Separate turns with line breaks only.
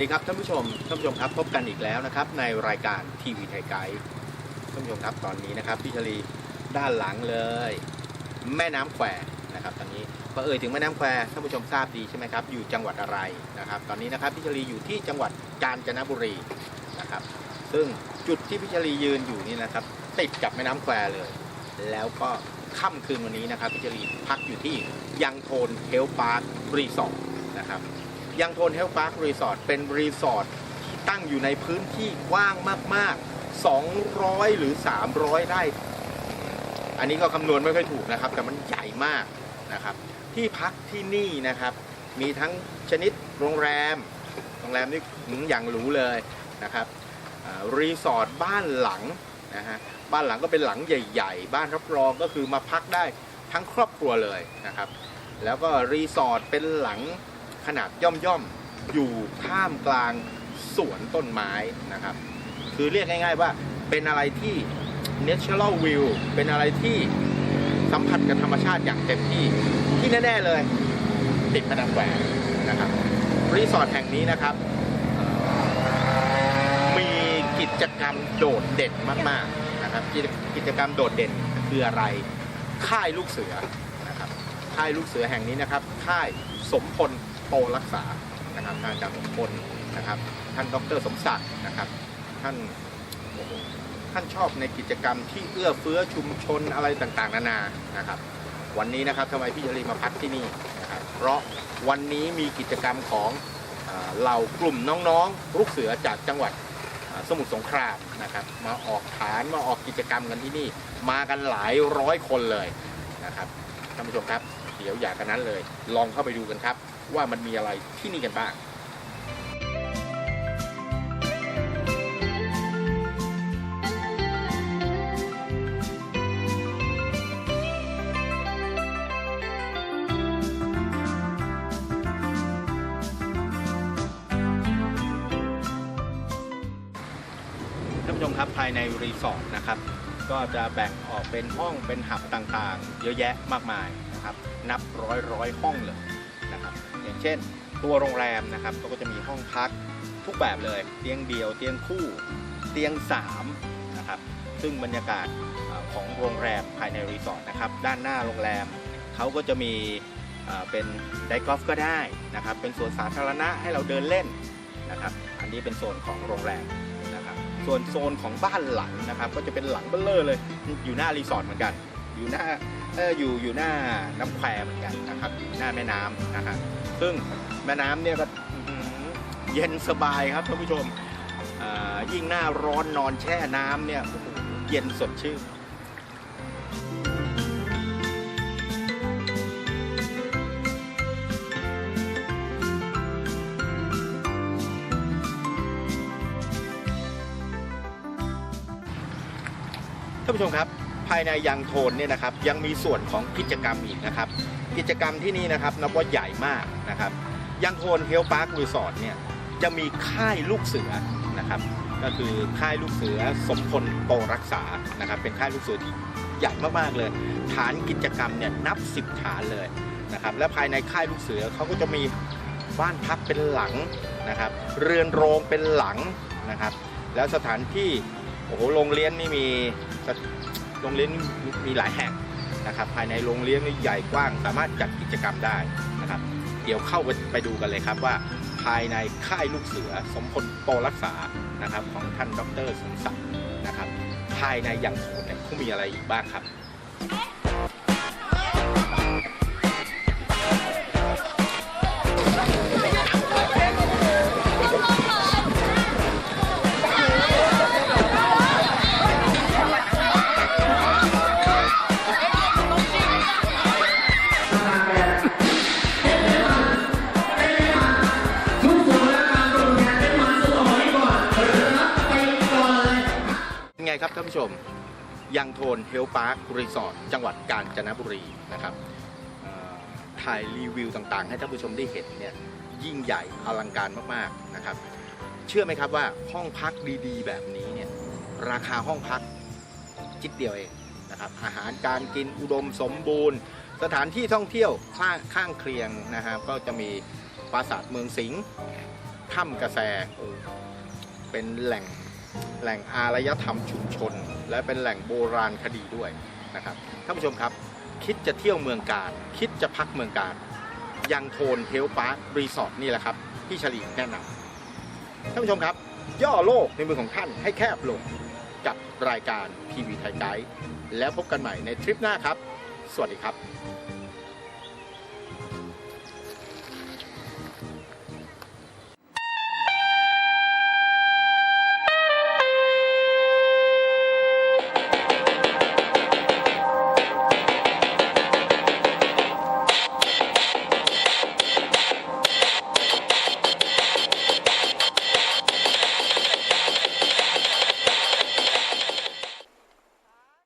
วัสดีครับท่านผู้ชมท่านผู้ชมครับพบกันอีกแล้วนะครับ ในรายการทีวีไทยไกด์ท่านผู้ชมครับตอนนี้นะครับพี่ชลีด้านหลังเลย แม่น้ำแควนะครับ ตอนนี้พอเอ่ยถึงแม่น้ำแควท่านผู้ชมทราบดีใช่ไหมครับอยู่จังหวัดอะไรนะครับ ตอนนี้นะครับพี่ชลีอยู่ที่จังหวัดกาญจนบุรีนะครับ ซึ่งจุดที่พี่ชลียืนอยู่นี่นะครับติดกับแม่น้ำแควเลย แล้วก็ค่ำคืนวันนี้นะครับพี่ชลีพักอยู่ที่ยังโทนเฮลพาร์ครีสอร์ทนะครับ ยังโทนเฮลพาร์ครีสอร์ทเป็นรีสอร์ทที่ตั้งอยู่ในพื้นที่กว้างมาก ๆ 200 หรือ 300 ไร่ อันนี้ก็คำนวณไม่ค่อยถูกนะครับ แต่มันใหญ่มากนะครับ ที่พักที่นี่นะครับ มีทั้งชนิดโรงแรม โรงแรมนี่หืมอย่างหรูเลยนะครับรีสอร์ทบ้านหลังนะฮะบ้านหลังก็เป็นหลังใหญ่ ๆ บ้านรับรองก็คือมาพักได้ทั้งครอบครัวเลยนะครับ แล้วก็รีสอร์ทเป็นหลัง ขนาดย่อมๆอยู่ท่ามกลางสวนต้นไม้นะครับ คือเรียกง่าย ๆ ว่าเป็นอะไรที่ natural view เป็นอะไรที่สัมผัสกับธรรมชาติอย่างเต็มที่ที่แน่ๆเลยติดแม่น้ำแควนนะครับรีสอร์ทแห่งนี้นะครับ มีกิจกรรมโดดเด่นมากๆนะครับกกิจกรรมโดดเด่นคืออะไร ค่ายลูกเสือนะครับค่ายลูกเสือแห่งนี้นะครับ ค่ายสมพล โตรักษานะครับอาจารย์สมพลนะครับ ท่านดรสมศักดิ์นะครับ ท่านโอ้โหท่านชอบในกิจกรรมที่เอื้อเฟื้อชุมชนอะไรต่างๆ นานานะครับ วันนี้นะครับทำไมพี่ชลีมาพักที่นี่นะครับเพราะวันนี้มีกิจกรรมของเหล่ากลุ่มน้องๆลูกเสือจากจังหวัดสมุทรสงครามนะครับ มาออกฐานมาออกกิจกรรมกันที่นี่ มากันหลายร้อยคนเลยนะครับท่านผู้ชมครับ เดี๋ยวอย่ากันนั้นเลย ลองเข้าไปดูกันครับ ว่ามันมีอะไรที่นี่กันบ้างท่านผู้ชมครับภายในรีสอร์ทนะครับก็จะแบ่งออกเป็นห้องเป็นหับต่างๆ เยอะแยะมากมายนะครับนับร้อยร้อยห้องเลยนะครับ อย่างเช่น ตัวโรงแรมนะครับก็จะมีห้องพักทุกแบบเลย เตียงเดี่ยว เตียงคู่เตียง3นะครับซึ่งบรรยากาศของโรงแรมภายในรีสอร์ทนะครับด้านหน้าโรงแรมเขาก็จะมีเป็นไดกอล์ฟก็ได้นะครับเป็นสวนสาธารณะให้เราเดินเล่นนะครับอันนี้เป็นโซนของโรงแรมนะครับส่วนโซนของบ้านหลังนะครับก็จะเป็นหลังเบลเลอร์เลยอยู่หน้ารีสอร์ทเหมือนกัน อยู่หน้าเอออยู่อยู่หน้าน้ำแควเหมือนกันนะครับอยู่หน้าแม่น้ำนะครับ ซึ่งแม่น้ำเนี่ยก็เย็นสบายครับท่านผู้ชมยิ่งหน้าร้อนนอนแช่น้ำเนี่ยเย็นสดชื่นท่านผู้ชมครับภายในยังโทนเนี่ยนะครับยังมีส่วนของกิจกรรมอีกนะครับ กิจกรรมที่นี่นะครับนับว่าใหญ่มากนะครับยังโทนเฮลพาร์ครีสอร์ทเนี่ยจะมีค่ายลูกเสือนะครับก็คือค่ายลูกเสือสมพลโตรักษานะครับเป็นค่ายลูกเสือที่ใหญ่มากๆเลย ฐานกิจกรรมเนี่ยนับสิบฐานเลยนะครับและภายในค่ายลูกเสือเขาก็จะมีบ้านพักเป็นหลังนะครับเรือนโรงเป็นหลังนะครับแล้วสถานที่โอ้โหโรงเรียนนี่มีโรงเรียนมีหลายแห่ง นะครับ ภายในโรงเลี้ยงใหญ่กว้างสามารถจัดกิจกรรมได้นะครับ เดี๋ยวเข้าไปไปดูกันเลยครับว่า ภายในค่ายลูกเสือสมพลโตรักษานะครับ ของท่านดรสมศักดิ์นะครับ ภายในอย่างสูงเนี่ยเขามีอะไรอีกบ้างครับ ครับท่านผู้ชมยังโทนเฮลพาร์ครีสอร์ทจังหวัดกาญจนบุรีนะครับถ่ายรีวิวต่างๆ ให้ท่านผู้ชมได้เห็นเนี่ยยิ่งใหญ่อลังการมากๆนะครับ เชื่อไหมครับว่าห้องพักดีๆ แบบนี้เนี่ยราคาห้องพักจิตเดียวเองนะครับอาหารการกินอุดมสมบูรณ์ สถานที่ท่องเที่ยวข้างข้างเคียงนะครับก็จะมีปราสาทเมืองสิงห์ถ้ำกระแสเป็นแหล่ง แหล่งอารยธรรมชุมชน และเป็นแหล่งโบราณคดีด้วยนะครับท่านผู้ชมครับ คิดจะเที่ยวเมืองการ คิดจะพักเมืองการยังโทนเทลพาร์ครีสอร์ทนี่แหละครับพี่ชลีแนะนำท่านผู้ชมครับ ย่อโลกในมือของท่านให้แคบลงกับรายการทีวีไทยไกด์แล้วพบกันใหม่ในทริปหน้าครับ สวัสดีครับ